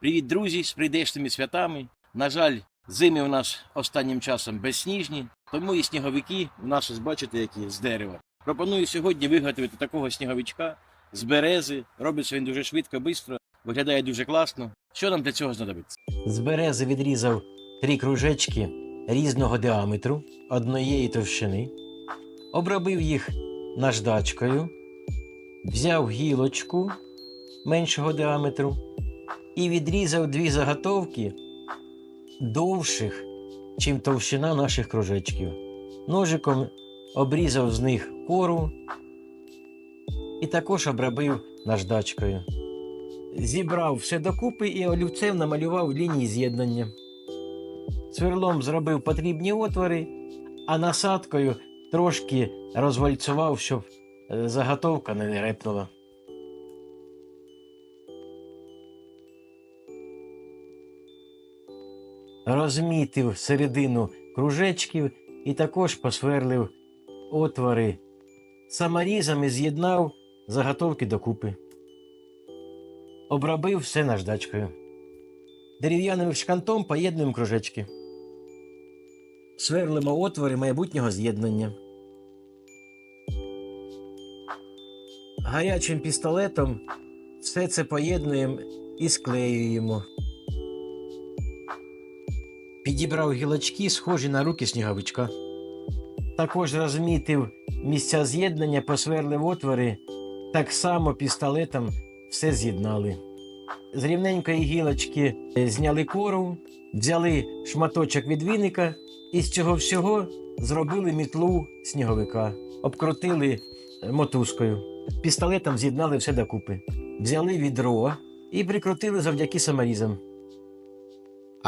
Привіт, друзі, з прийдешніми святами. На жаль, зими у нас останнім часом безсніжні, тому і сніговики у нас, ось бачите, які з дерева. Пропоную сьогодні виготовити такого сніговичка з берези. Робиться він дуже швидко, швидко, виглядає дуже класно. Що нам для цього знадобиться? З берези відрізав три кружечки різного діаметру, однієї товщини, обробив їх наждачкою, взяв гілочку меншого діаметру і відрізав дві заготовки довших, чим товщина наших кружечків. Ножиком обрізав з них кору і також обробив наждачкою. Зібрав все докупи і олівцем намалював лінії з'єднання. Сверлом зробив потрібні отвори, а насадкою трошки розвальцював, щоб е, заготовка не репнула. Розмітив середину кружечків і також посверлив отвори. Саморізами з'єднав заготовки докупи. Обробив все наждачкою. Дерев'яним шкантом поєднуємо кружечки. Сверлимо отвори майбутнього з'єднання. Гарячим пістолетом все це поєднуємо і склеюємо. Підібрав гілочки, схожі на руки сніговичка. Також розмітив місця з'єднання, посверлив отвори, так само пістолетом все з'єднали. З рівненької гілочки е, зняли кору, взяли шматочок від віника і з цього всього зробили мітлу сніговика, обкрутили е, мотузкою. Пістолетом з'єднали все докупи. Взяли відро і прикрутили завдяки саморізам.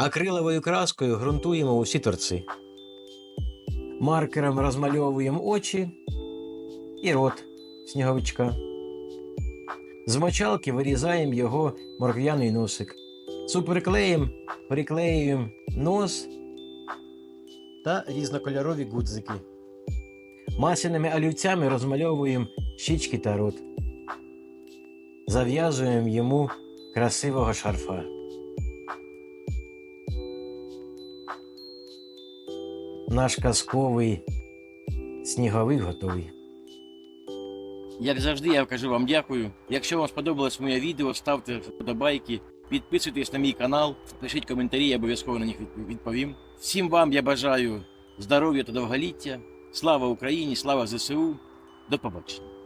Акриловою краскою ґрунтуємо усі торці. Маркером розмальовуємо очі і рот сніговичка. З мочалки вирізаємо його морквяний носик. Суперклеєм приклеюємо нос та різнокольорові гудзики. Масяними олівцями розмальовуємо щічки та рот. Зав'язуємо йому красивого шарфа. Наш казковий сніговик готовий. Як завжди, я кажу вам дякую. Якщо вам сподобалось моє відео, ставте вподобайки, підписуйтесь на мій канал, пишіть коментарі, я обов'язково на них відповім. Всім вам я бажаю здоров'я та довголіття. Слава Україні, слава ЗСУ. До побачення.